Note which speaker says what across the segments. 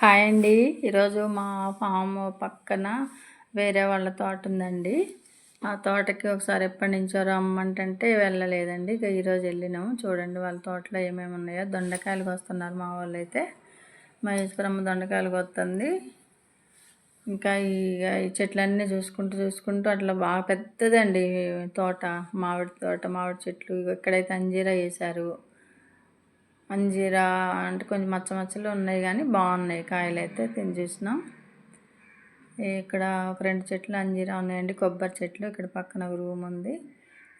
Speaker 1: Hi అండి. ఈరోజు మా ఫామ్ పక్కన వేరే వాళ్ళ తోట ఉందండి. ఆ తోటకి ఒకసారి ఎప్పటి నుంచో రమ్మంటే వెళ్ళలేదండి. ఇక ఈరోజు వెళ్ళినాము. చూడండి వాళ్ళ తోటలో ఏమేమి ఉన్నాయో. దొండకాయలు కొస్తున్నారు మా వాళ్ళు అయితే మహేశ్వరమ్మ దొండకాయలు కొత్తంది ఇంకా ఇక ఈ చెట్లన్నీ చూసుకుంటూ చూసుకుంటూ అట్లా బాగా పెద్దదండి తోట. మామిడి తోట మామిడి చెట్లు. ఇక్కడైతే అంజీరా వేశారు. అంజీరా అంటే కొంచెం మచ్చ మచ్చలు ఉన్నాయి కానీ బాగున్నాయి. కాయలు అయితే తిని చూసినాం ఇక్కడ ఒక రెండు చెట్లు అంజీరా ఉన్నాయండి. కొబ్బరి చెట్లు ఇక్కడ పక్కన ఒక రూమ్ ఉంది.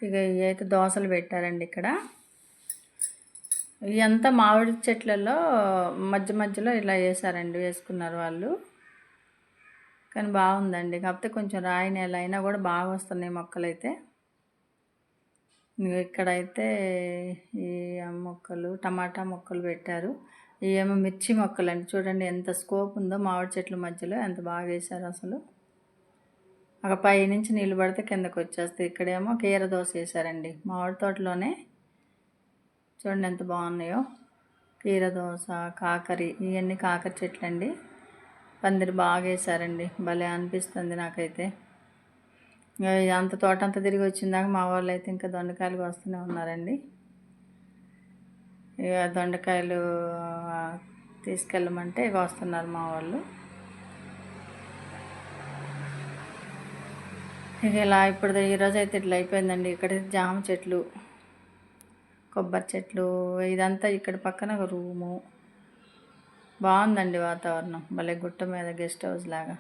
Speaker 1: ఇక ఇవి అయితే దోశలు పెట్టారండి ఇక్కడ. ఇవంతా మామిడి చెట్లలో మధ్య మధ్యలో ఇలా వేసారండి వేసుకున్నారు వాళ్ళు. కానీ బాగుందండి. కాకపోతే కొంచెం రాయి నేల అయినా కూడా బాగా వస్తున్నాయి మొక్కలైతే. ఇక్కడైతే ఈ మొక్కలు టమాటా మొక్కలు పెట్టారు. ఏమో మిర్చి మొక్కలు అండి చూడండి ఎంత స్కోప్ ఉందో మామిడి చెట్ల మధ్యలో ఎంత బాగా వేశారు అసలు. ఒక పై నుంచి నీళ్ళు పడితే కిందకు వచ్చేస్తాయి. ఇక్కడేమో కీర దోశ వేశారండి. మామిడి తోటలోనే చూడండి ఎంత బాగున్నాయో. కీర దోశ కాకరి ఇవన్నీ కాకర చెట్లు అండి పందిరి బాగా వేశారండి. భలే అనిపిస్తుంది నాకైతే. అంత తోట అంతా తిరిగి వచ్చిందాక మా వాళ్ళు అయితే ఇంకా దొండకాయలు వస్తూనే ఉన్నారండి. ఇక దొండకాయలు తీసుకెళ్ళమంటే ఇక వస్తున్నారు మా వాళ్ళు. ఇక ఇలా ఇప్పుడు ఈరోజు అయితే ఇట్లా అయిపోయిందండి. ఇక్కడ జామ చెట్లు కొబ్బరి చెట్లు ఇదంతా ఇక్కడ పక్కన ఒక రూము. బాగుందండి వాతావరణం. భలే గుట్ట మీద గెస్ట్ హౌస్ లాగా.